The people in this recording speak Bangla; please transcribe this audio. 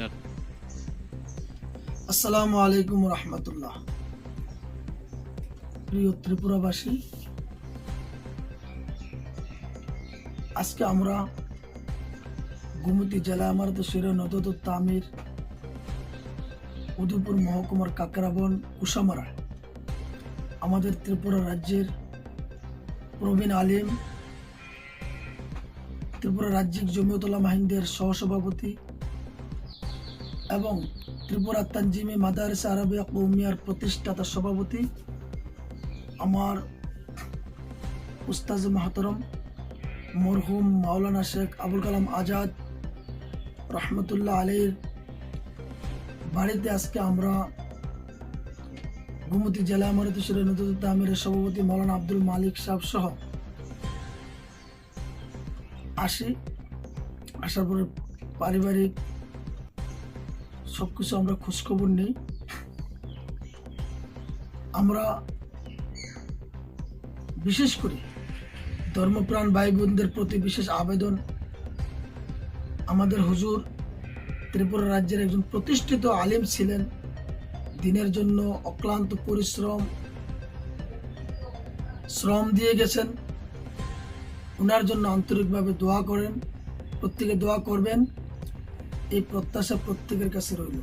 স্টার্ট আসসালামু আলাইকুম রহমতুল্লাহ। প্রিয় ত্রিপুরাবাসী, আজকে আমরা গুমতি জেলা আমারত শির নদত তামির, উদয়পুর মহকুমার কাকরাবন কুসামারা আমাদের ত্রিপুরা রাজ্যের প্রবীণ আলিম, ত্রিপুরা রাজ্যিক জমিয়তলা মাহিন্দের সহসভাপতি এবং ত্রিপুরা তানজিমি মাদারিস আরবিয়া কৌমিয়ার প্রতিষ্ঠাতা সভাপতি আমার উস্তাজ মাহতরম মরহুম মাওলানা শেখ আবুল কালাম আজাদ রহমতুল্লাহ আলীর বাড়িতে আজকে আমরা গুমতি জেলা মরতুশ্বর নদুদ্দ আমিরের সভাপতি মাওলানা আব্দুল মালিক সাহেব সহ আসি। আসার পরে পারিবারিক সবকিছু আমরা খোঁজখবর নেই। আমরা বিশেষ করে ধর্মপ্রাণ ভাই বোনদের প্রতি বিশেষ আবেদন আমাদের হুজুর ত্রিপুরা রাজ্যের একজন প্রতিষ্ঠিত আলিম ছিলেন। দিনের জন্য অক্লান্ত পরিশ্রম, শ্রম দিয়ে গেছেন। ওনার জন্য আন্তরিকভাবে দোয়া করেন। প্রত্যেকে দোয়া করবেন। এই প্রত্যাশা প্রত্যেকের কাছে রইল।